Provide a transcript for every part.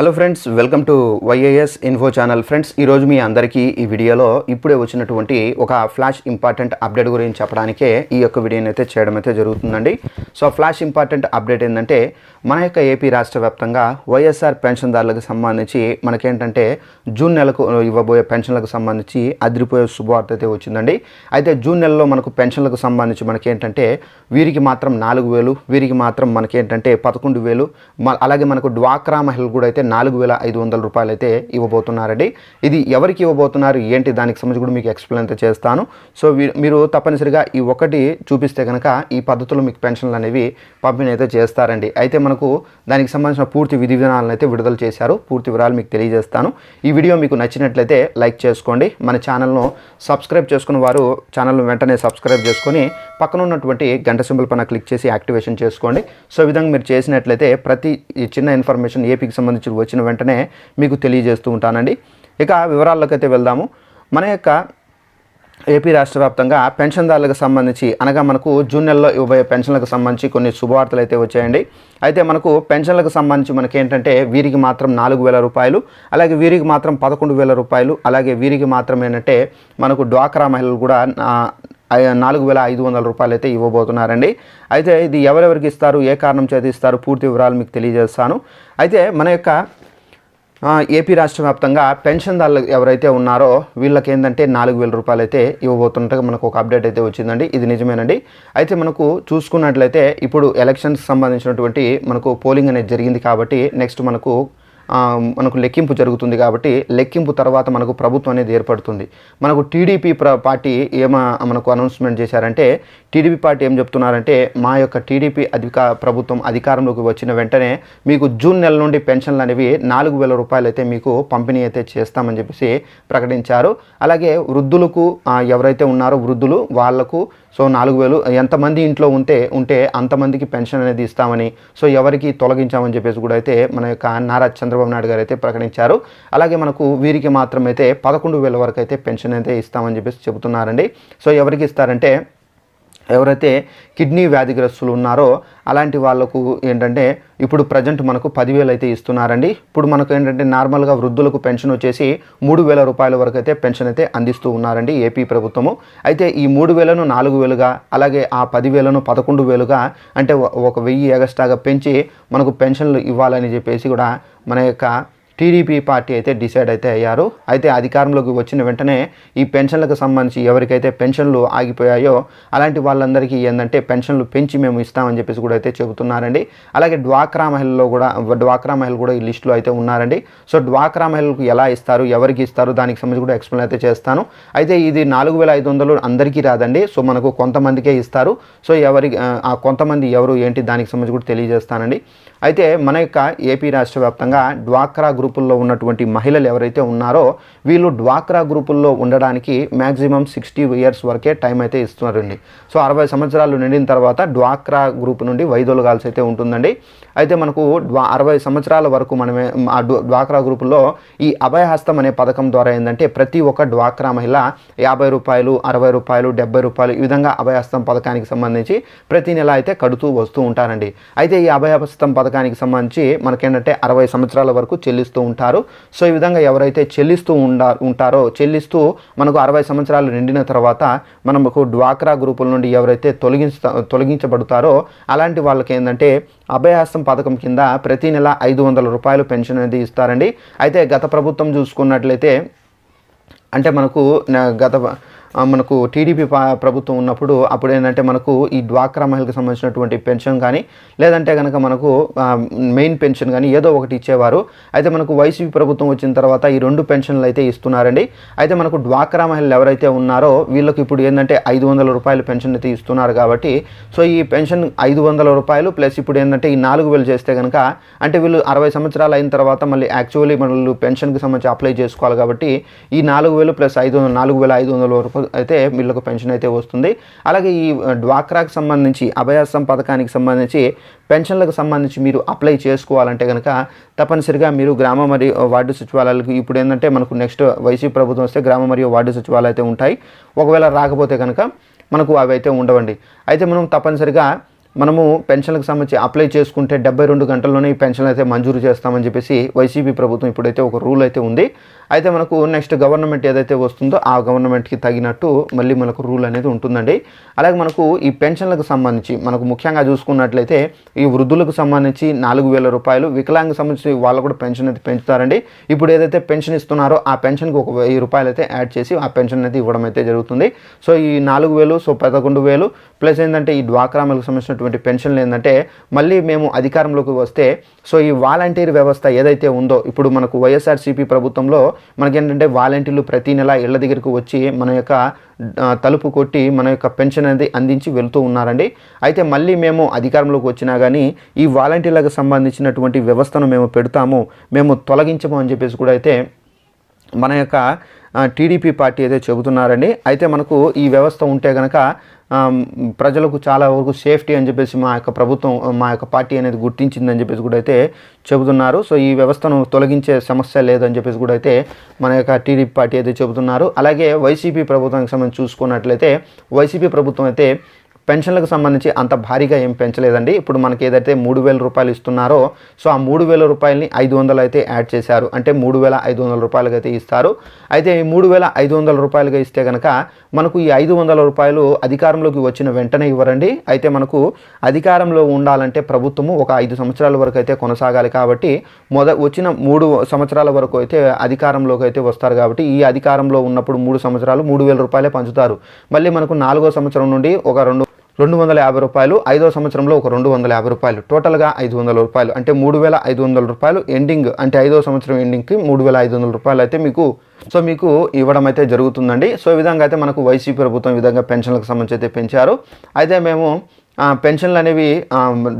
Hello friends welcome to YAS info channel friends ఈరోజు మీ అందరికీ ఈ వీడియోలో ఇప్పుడే వచ్చినటువంటి ఒక ఫ్లాష్ ఇంపార్టెంట్ అప్డేట్ గురించి చెప్పడానికే ఈ యొక్క వీడియోని అయితే చేయడం అయితే జరుగుతుందండి. సో ఫ్లాష్ ఇంపార్టెంట్ అప్డేట్ ఏంటంటే మన యొక్క ఏపీ రాష్ట్ర వ్యాప్తంగా వైఎస్ఆర్ పెన్షన్దారులకు సంబంధించి మనకేంటంటే జూన్ నెలకు ఇవ్వబోయే పెన్షన్లకు సంబంధించి అదిరిపోయే శుభవార్త అయితే వచ్చిందండి. అయితే జూన్ నెలలో మనకు పెన్షన్లకు సంబంధించి మనకేంటంటే వీరికి మాత్రం నాలుగు వేలు వీరికి మాత్రం మనకేంటంటే పదకొండు వేలు అలాగే మనకు డ్వాక్రా మహిళలు కూడా అయితే నాలుగు వేల ఐదు వందల రూపాయలు అయితే ఇవ్వబోతున్నారండి. ఇది ఎవరికి ఇవ్వబోతున్నారు? ఏంటి? దానికి సంబంధించి కూడా మీకు ఎక్స్ప్లెయిన్ అయితే చేస్తాను. సో వీ- మీరు తప్పనిసరిగా ఈ ఒకటి చూపిస్తే కనుక ఈ పద్ధతిలో మీకు పెన్షన్లు అనేవి పంపిణీ అయితే చేస్తారండి. అయితే మనకు దానికి సంబంధించిన పూర్తి విధి విధానాలను అయితే విడుదల చేశారు. పూర్తి వివరాలు మీకు తెలియజేస్తాను. ఈ వీడియో మీకు నచ్చినట్లయితే లైక్ చేసుకోండి. మన ఛానల్ను సబ్స్క్రైబ్ చేసుకున్న వారు ఛానల్ను వెంటనే సబ్స్క్రైబ్ చేసుకొని పక్కన ఉన్నటువంటి గంట సింబల్ పైన క్లిక్ చేసి యాక్టివేషన్ చేసుకోండి. సో విధంగా మీరు చేసినట్లయితే ప్రతి చిన్న ఇన్ఫర్మేషన్ ఏపీకి సంబంధించి వచ్చిన వెంటనే మీకు తెలియజేస్తూ ఉంటానండి. ఇక వివరాల్లోకైతే అయితే వెళ్దాము. మన యొక్క ఏపీ రాష్ట్ర వ్యాప్తంగా పెన్షన్దారులకు సంబంధించి అనగా మనకు జూన్ నెలలో ఇవ్వబోయే పెన్షన్లకు సంబంధించి కొన్ని శుభవార్తలు అయితే వచ్చాయండి. అయితే మనకు పెన్షన్లకు సంబంధించి మనకి ఏంటంటే వీరికి మాత్రం నాలుగు వేల రూపాయలు అలాగే వీరికి మాత్రం పదకొండు వేల రూపాయలు అలాగే వీరికి మాత్రం ఏంటంటే మనకు డ్వాక్రా మహిళలు కూడా నాలుగు వేల ఐదు వందల రూపాయలు అయితే ఇవ్వబోతున్నారండి. అయితే ఇది ఎవరెవరికి ఇస్తారు? ఏ కారణం చేత ఇస్తారు? పూర్తి వివరాలు మీకు తెలియజేస్తాను. అయితే మన యొక్క ఏపీ రాష్ట్ర వ్యాప్తంగా పెన్షన్దారులు ఎవరైతే ఉన్నారో వీళ్ళకి ఏంటంటే నాలుగు వేల రూపాయలు అయితే ఇవ్వబోతున్నట్టుగా మనకు ఒక అప్డేట్ అయితే వచ్చిందండి. ఇది నిజమేనండి. అయితే మనకు చూసుకున్నట్లయితే ఇప్పుడు ఎలక్షన్స్ సంబంధించినటువంటి మనకు పోలింగ్ అనేది జరిగింది కాబట్టి నెక్స్ట్ మనకు మనకు లెక్కింపు జరుగుతుంది కాబట్టి లెక్కింపు తర్వాత మనకు ప్రభుత్వం అనేది ఏర్పడుతుంది. మనకు టీడీపీ ప్ర పార్టీ ఏమా మనకు అనౌన్స్మెంట్ చేశారంటే టీడీపీ పార్టీ ఏం చెప్తున్నారంటే మా యొక్క టీడీపీ అధిక ప్రభుత్వం అధికారంలోకి వచ్చిన వెంటనే మీకు జూన్ నెల నుండి పెన్షన్లు అనేవి నాలుగు వేల రూపాయలు అయితే మీకు పంపిణీ అయితే చేస్తామని చెప్పేసి ప్రకటించారు. అలాగే వృద్ధులకు ఎవరైతే ఉన్నారో వృద్ధులు వాళ్ళకు సో నాలుగు వేలు ఎంతమంది ఇంట్లో ఉంటే ఉంటే అంతమందికి పెన్షన్ అనేది ఇస్తామని సో ఎవరికి తొలగించామని చెప్పేసి కూడా అయితే మన యొక్క నారా చంద్రబాబు నాయుడు గారు అయితే ప్రకటించారు. అలాగే మనకు వీరికి మాత్రమైతే పదకొండు వేల వరకు అయితే పెన్షన్ అయితే ఇస్తామని చెప్పేసి చెబుతున్నారండి. సో ఎవరికి ఇస్తారంటే ఎవరైతే కిడ్నీ వ్యాధిగ్రస్తులు ఉన్నారో అలాంటి వాళ్ళకు ఏంటంటే ఇప్పుడు ప్రజెంట్ మనకు పదివేలు అయితే ఇస్తున్నారండి. ఇప్పుడు మనకు ఏంటంటే నార్మల్గా వృద్ధులకు పెన్షన్ వచ్చేసి మూడు వేల రూపాయల వరకు అయితే పెన్షన్ అయితే అందిస్తూ ఉన్నారండి ఏపీ ప్రభుత్వము. అయితే ఈ మూడు వేలను నాలుగు వేలుగా అలాగే ఆ పదివేలను పదకొండు వేలుగా అంటే ఒక వెయ్యి ఎగస్ట్రాగా పెంచి మనకు పెన్షన్లు ఇవ్వాలని చెప్పేసి కూడా మన యొక్క టీడీపీ పార్టీ అయితే డిసైడ్ అయితే అయ్యారు. అయితే అధికారంలోకి వచ్చిన వెంటనే ఈ పెన్షన్లకు సంబంధించి ఎవరికైతే పెన్షన్లు ఆగిపోయాయో అలాంటి వాళ్ళందరికీ ఏంటంటే పెన్షన్లు పెంచి మేము ఇస్తామని చెప్పేసి కూడా అయితే చెబుతున్నారండి. అలాగే డ్వాక్రా మహిళల్లో కూడా డ్వాక్రా మహిళలు కూడా ఈ లిస్టులో అయితే ఉన్నారండి. సో డ్వాక్రా మహిళలకు ఎలా ఇస్తారు ఎవరికి ఇస్తారు దానికి సంబంధించి కూడా ఎక్స్ప్లెయిన్ అయితే చేస్తాను. అయితే ఇది నాలుగు వేల ఐదు వందలు అందరికీ రాదండి. సో మనకు కొంతమందికే ఇస్తారు. సో ఎవరికి కొంతమంది ఎవరు ఏంటి దానికి సంబంధించి కూడా తెలియజేస్తానండి. అయితే మన యొక్క ఏపీ రాష్ట్ర వ్యాప్తంగా డ్వాక్రా గ్రూపుల్లో ఉన్నటువంటి మహిళలు ఎవరైతే ఉన్నారో వీళ్ళు డ్వాక్రా గ్రూపుల్లో ఉండడానికి మ్యాక్సిమం సిక్స్టీ ఇయర్స్ వరకే టైం అయితే ఇస్తున్నారండి. సో అరవై సంవత్సరాలు నిండిన తర్వాత డ్వాక్రా గ్రూప్ నుండి వైదొలగాల్సి అయితే ఉంటుందండి. అయితే మనకు డ్వా అరవై సంవత్సరాల వరకు మనమే ఆ డ్వాక్రా గ్రూపుల్లో ఈ అభయహస్తం అనే పథకం ద్వారా ఏంటంటే ప్రతి ఒక్క డ్వాక్రా మహిళ యాభై రూపాయలు అరవై రూపాయలు డెబ్బై రూపాయలు ఈ విధంగా అభయహస్తం పథకానికి సంబంధించి ప్రతి నెల అయితే కడుతూ వస్తూ ఉంటారండి. అయితే ఈ అభయహస్తం పథకం పథకానికి సంబంధించి మనకేంటంటే అరవై సంవత్సరాల వరకు చెల్లిస్తూ ఉంటారు. సో ఈ విధంగా ఎవరైతే చెల్లిస్తూ ఉండా ఉంటారో చెల్లిస్తూ మనకు అరవై సంవత్సరాలు నిండిన తర్వాత మనకు డ్వాక్రా గ్రూపుల నుండి ఎవరైతే తొలగించ తొలగించబడతారో అలాంటి వాళ్ళకి ఏంటంటే అభయహస్తం పథకం కింద ప్రతి నెల ఐదు వందల రూపాయలు పెన్షన్ అనేది ఇస్తారండి. అయితే గత ప్రభుత్వం చూసుకున్నట్లయితే అంటే మనకు గత మనకు టీడీపీ పా- ప్రభుత్వం ఉన్నప్పుడు అప్పుడు ఏంటంటే మనకు ఈ డ్వాక్రా మహిళకు సంబంధించినటువంటి పెన్షన్ కానీ లేదంటే కనుక మనకు మెయిన్ పెన్షన్ కానీ ఏదో ఒకటి ఇచ్చేవారు. అయితే మనకు వైసీపీ ప్రభుత్వం వచ్చిన తర్వాత ఈ రెండు పెన్షన్లు అయితే ఇస్తున్నారండి. అయితే మనకు డ్వాక్రా మహిళలు ఎవరైతే ఉన్నారో వీళ్ళకి ఇప్పుడు ఏంటంటే ఐదు వందల రూపాయలు పెన్షన్ అయితే ఇస్తున్నారు కాబట్టి సో ఈ పెన్షన్ ఐదు వందల రూపాయలు ప్లస్ ఇప్పుడు ఏంటంటే ఈ నాలుగు వేలు చేస్తే కనుక అంటే వీళ్ళు అరవై సంవత్సరాలు అయిన తర్వాత మళ్ళీ యాక్చువల్లీ వాళ్ళు పెన్షన్కి సంబంధించి అప్లై చేసుకోవాలి కాబట్టి ఈ నాలుగు వేలు ప్లస్ ఐదు వందల నాలుగు వేల ఐదు వందల రూపాయలు అయితే వీళ్ళకు పెన్షన్ అయితే వస్తుంది. అలాగే ఈ డ్వాక్రాకి సంబంధించి అభయాసం పథకానికి సంబంధించి పెన్షన్లకు సంబంధించి మీరు అప్లై చేసుకోవాలంటే కనుక తప్పనిసరిగా మీరు గ్రామ మరియు వార్డు సచివాలయాలకు ఇప్పుడు ఏంటంటే మనకు నెక్స్ట్ వైసీపీ ప్రభుత్వం వస్తే గ్రామ మరియు వార్డు సచివాలయాలు అయితే ఉంటాయి. ఒకవేళ రాకపోతే కనుక మనకు అవి అయితే ఉండవండి. అయితే మనం తప్పనిసరిగా మనము పెన్షన్లకు సంబంధించి అప్లై చేసుకుంటే డెబ్బై రెండు గంటల్లోనే ఈ పెన్షన్ అయితే మంజూరు చేస్తామని చెప్పేసి వైసీపీ ప్రభుత్వం ఇప్పుడైతే ఒక రూల్ అయితే ఉంది. అయితే మనకు నెక్స్ట్ గవర్నమెంట్ ఏదైతే వస్తుందో ఆ గవర్నమెంట్కి తగినట్టు మళ్ళీ మనకు రూల్ అనేది ఉంటుందండి. అలాగే మనకు ఈ పెన్షన్లకు సంబంధించి మనకు ముఖ్యంగా చూసుకున్నట్లయితే ఈ వృద్ధులకు సంబంధించి నాలుగు వేల రూపాయలు వికలాంగ సంబంధించి వాళ్ళు కూడా పెన్షన్ అయితే పెంచుతారండి. ఇప్పుడు ఏదైతే పెన్షన్ ఇస్తున్నారో ఆ పెన్షన్కి ఒక వెయ్యి రూపాయలు అయితే యాడ్ చేసి ఆ పెన్షన్ అయితే ఇవ్వడం అయితే జరుగుతుంది. సో ఈ నాలుగు వేలు సో పదకొండు వేలు ప్లస్ ఏంటంటే ఈ డ్వాక్రామలకు సంబంధించినటువంటి పెన్షన్లు ఏంటంటే మళ్ళీ మేము అధికారంలోకి వస్తే సో ఈ వాలంటీర్ వ్యవస్థ ఏదైతే ఉందో ఇప్పుడు మనకు వైఎస్ఆర్సీపీ ప్రభుత్వంలో మనకేంటంటే వాలంటీర్లు ప్రతి నెల ఇళ్ళ దగ్గరకు వచ్చి మన యొక్క తలుపు కొట్టి మన యొక్క పెన్షన్ అనేది అందించి వెళ్తూ ఉన్నారండి. అయితే మళ్ళీ మేము అధికారంలోకి వచ్చినా కానీ ఈ వాలంటీర్లకు సంబంధించినటువంటి వ్యవస్థను మేము పెడతాము మేము తొలగించము అని చెప్పేసి కూడా అయితే మన యొక్క టీడీపీ పార్టీ అయితే చెబుతున్నారండి. అయితే మనకు ఈ వ్యవస్థ ఉంటే కనుక ప్రజలకు చాలా వరకు సేఫ్టీ అని చెప్పేసి మా యొక్క ప్రభుత్వం మా యొక్క పార్టీ అనేది గుర్తించిందని చెప్పేసి కూడా అయితే చెబుతున్నారు. సో ఈ వ్యవస్థను తొలగించే సమస్య లేదని చెప్పేసి కూడా అయితే మన యొక్క టీడీపీ పార్టీ అయితే చెబుతున్నారు. అలాగే వైసీపీ ప్రభుత్వానికి సంబంధించి చూసుకున్నట్లయితే వైసీపీ ప్రభుత్వం అయితే పెన్షన్లకు సంబంధించి అంత భారీగా ఏం పెంచలేదండి. ఇప్పుడు మనకి ఏదైతే మూడు వేల రూపాయలు ఇస్తున్నారో సో ఆ మూడు వేల రూపాయలని ఐదు వందలు అయితే యాడ్ చేశారు. అంటే మూడు వేల ఐదు వందల రూపాయలకి అయితే ఇస్తారు. అయితే ఈ మూడు వేల ఐదు వందల రూపాయలుగా ఇస్తే కనుక మనకు ఈ ఐదు వందల రూపాయలు అధికారంలోకి వచ్చిన వెంటనే ఇవ్వరండి. అయితే మనకు అధికారంలో ఉండాలంటే ప్రభుత్వము ఒక ఐదు సంవత్సరాల వరకు అయితే కొనసాగాలి కాబట్టి మొద వచ్చిన మూడు సంవత్సరాల వరకు అయితే అధికారంలోకి అయితే వస్తారు కాబట్టి ఈ అధికారంలో ఉన్నప్పుడు మూడు సంవత్సరాలు మూడు వేల రూపాయలే పంచుతారు. మళ్ళీ మనకు నాలుగో సంవత్సరం నుండి ఒక రెండు రెండు వందల యాభై రూపాయలు ఐదో సంవత్సరంలో ఒక రెండు వందల యాభై రూపాయలు. టోటల్గా ఐదు వందల రూపాయలు. అంటే మూడు వేల ఐదు వందల రూపాయలు ఎండింగ్ అంటే ఐదో సంవత్సరం ఎండింగ్కి మూడు వేల ఐదు వందల రూపాయలు అయితే మీకు సో మీకు ఇవ్వడం అయితే జరుగుతుందండి. సో ఈ విధంగా అయితే మనకు వైసీపీ ప్రభుత్వం ఈ విధంగా పెన్షన్లకు సంబంధించి అయితే పెంచారు. అయితే మేము పెన్షన్లు అనేవి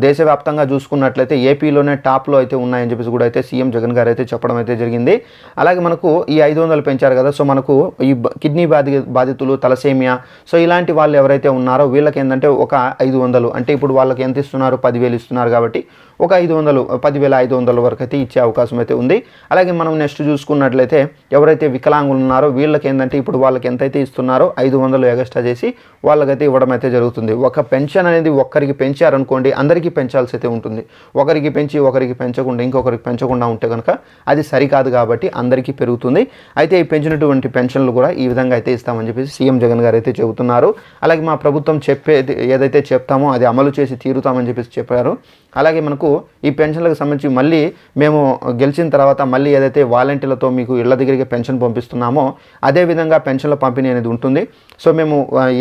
దేశవ్యాప్తంగా చూసుకున్నట్లయితే ఏపీలోనే టాప్లో అయితే ఉన్నాయని చెప్పేసి కూడా అయితే సీఎం జగన్ గారు అయితే చెప్పడం అయితే జరిగింది. అలాగే మనకు ఈ ఐదు వందలు పెంచారు కదా సో మనకు ఈ కిడ్నీ బాధి బాధితులు తలసేమియా సో ఇలాంటి వాళ్ళు ఎవరైతే ఉన్నారో వీళ్ళకి ఏంటంటే ఒక ఐదు వందలు అంటే ఇప్పుడు వాళ్ళకి ఎంత ఇస్తున్నారు? పదివేలు ఇస్తున్నారు కాబట్టి ఒక ఐదు వందలు పదివేల ఐదు వందల వరకు అయితే ఇచ్చే అవకాశం అయితే ఉంది. అలాగే మనం నెక్స్ట్ చూసుకున్నట్లయితే ఎవరైతే వికలాంగులు ఉన్నారో వీళ్ళకి ఏంటంటే ఇప్పుడు వాళ్ళకి ఎంతైతే ఇస్తున్నారో ఐదు వందలు ఎగస్ట్రా చేసి వాళ్ళకైతే ఇవ్వడం అయితే జరుగుతుంది. ఒక పెన్షన్ అనేది ఒక్కరికి పెంచారనుకోండి అందరికీ పెంచాల్సి అయితే ఉంటుంది. ఒకరికి పెంచి ఒకరికి పెంచకుండా ఇంకొకరికి పెంచకుండా ఉంటే కనుక అది సరికాదు కాబట్టి అందరికీ పెరుగుతుంది. అయితే ఈ పెంచినటువంటి పెన్షన్లు కూడా ఈ విధంగా అయితే ఇస్తామని చెప్పేసి సీఎం జగన్ గారు అయితే చెబుతున్నారు. అలాగే మా ప్రభుత్వం చెప్పేది ఏదైతే చెప్తామో అది అమలు చేసి తీరుతామని చెప్పేసి చెప్పారు. అలాగే మనకు ఈ పెన్షన్లకు సంబంధించి మళ్ళీ మేము గెలిచిన తర్వాత మళ్ళీ ఏదైతే వాలంటీర్లతో మీకు ఇళ్ళ దగ్గరికి పెన్షన్ పంపిస్తున్నామో అదే విధంగా పెన్షన్ల పంపిణీ అనేది ఉంటుంది. సో మేము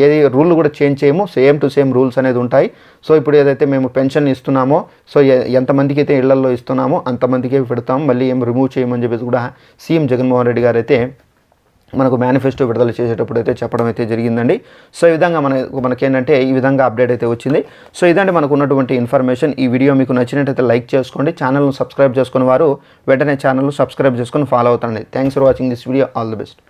ఏది రూల్ కూడా చేంజ్ చేయము. సేమ్ టు సేమ్ రూల్స్ అనేది ఉంటాయి. సో ఇప్పుడు ఏదైతే మేము పెన్షన్ ఇస్తున్నామో సో ఎంతమందికి అయితే ఇళ్ళలో ఇస్తున్నామో అంతమందికే పెడతాము మళ్ళీ ఏం రిమూవ్ చేయమని చెప్పేసి కూడా సీఎం జగన్మోహన్ రెడ్డి గారు అయితే మనకు మేనిఫెస్టో విడుదల చేసేటప్పుడు అయితే చెప్పడం అయితే జరిగిందండి. సో ఈ విధంగా మన మనకేంటంటే ఈ విధంగా అప్డేట్ అయితే వచ్చింది. సో ఇదంటే మనకు ఉన్నటువంటి ఇన్ఫర్మేషన్. ఈ వీడియో మీకు నచ్చినట్టయితే లైక్ చేసుకోండి. ఛానల్ను సబ్స్క్రైబ్ చేసుకుని వారు వెంటనే ఛానల్ను సబ్స్క్రైబ్ చేసుకొని ఫాలో అవుతారండి thanks for watching this video. All the best.